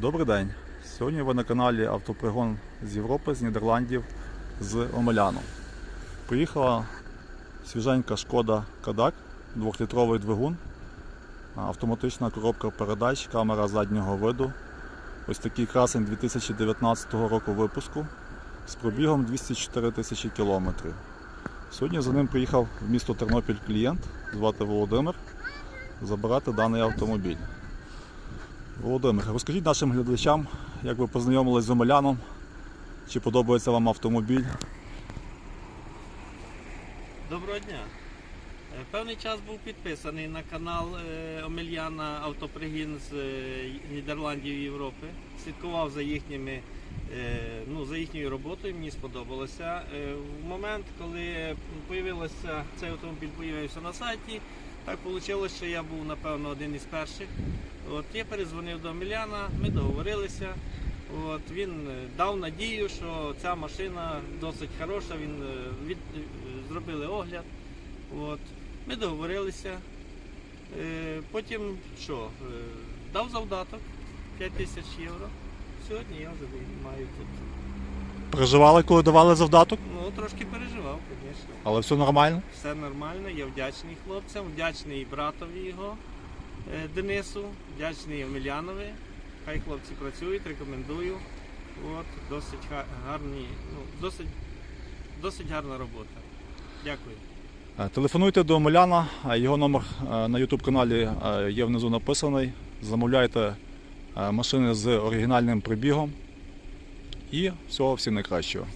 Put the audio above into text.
Добрий день. Сьогодні ви на каналі Автопригон з Європи, з Нідерландів, з Омеляну. Приїхала свіженька шкода Кадак, 2-літровий двигун, автоматична коробка передач, камера заднього виду. Ось такий красень 2019 року випуску з пробігом 204 тисячі кілометрів. Сьогодні за ним приїхав в місто Тернопіль клієнт, звати Володимир, забирати даний автомобіль. Володимир, розкажіть нашим глядачам, як ви познайомились з Омеляном, чи подобається вам автомобіль. Доброго дня. Е, Певний час був підписаний на канал е, Омельяна Автопригін з е, Нідерландів Європи. Слідкував за їхніми, ну, за їхньою роботою, мені сподобалося. В момент, коли цей автомобіль появився на сайті, так вийшло, що я був, напевно, один із перших. От, я перезвонив до Омеляна, ми договорилися. От, він е, дав надію, що ця машина досить хороша, він е, від, е, зробили огляд. От. Ми договорилися. Е, потім що? Е, дав завдаток 5 тисяч євро. Сьогодні я вже маю тут. Переживали, коли давали завдаток, Ну, трошки переживав, звісно. Але все нормально. Все нормально, я вдячний хлопцям, вдячний братові його е, Денису, вдячний Омелянові. Хай хлопці працюють, рекомендую. От, досить гарні, ну, досить, досить гарна робота. Дякую. Е, Телефонуйте до Омеляна, е, його номер на YouTube каналі є внизу написаний. Замовляйте машини з оригінальним прибігом. І всього всім найкращого.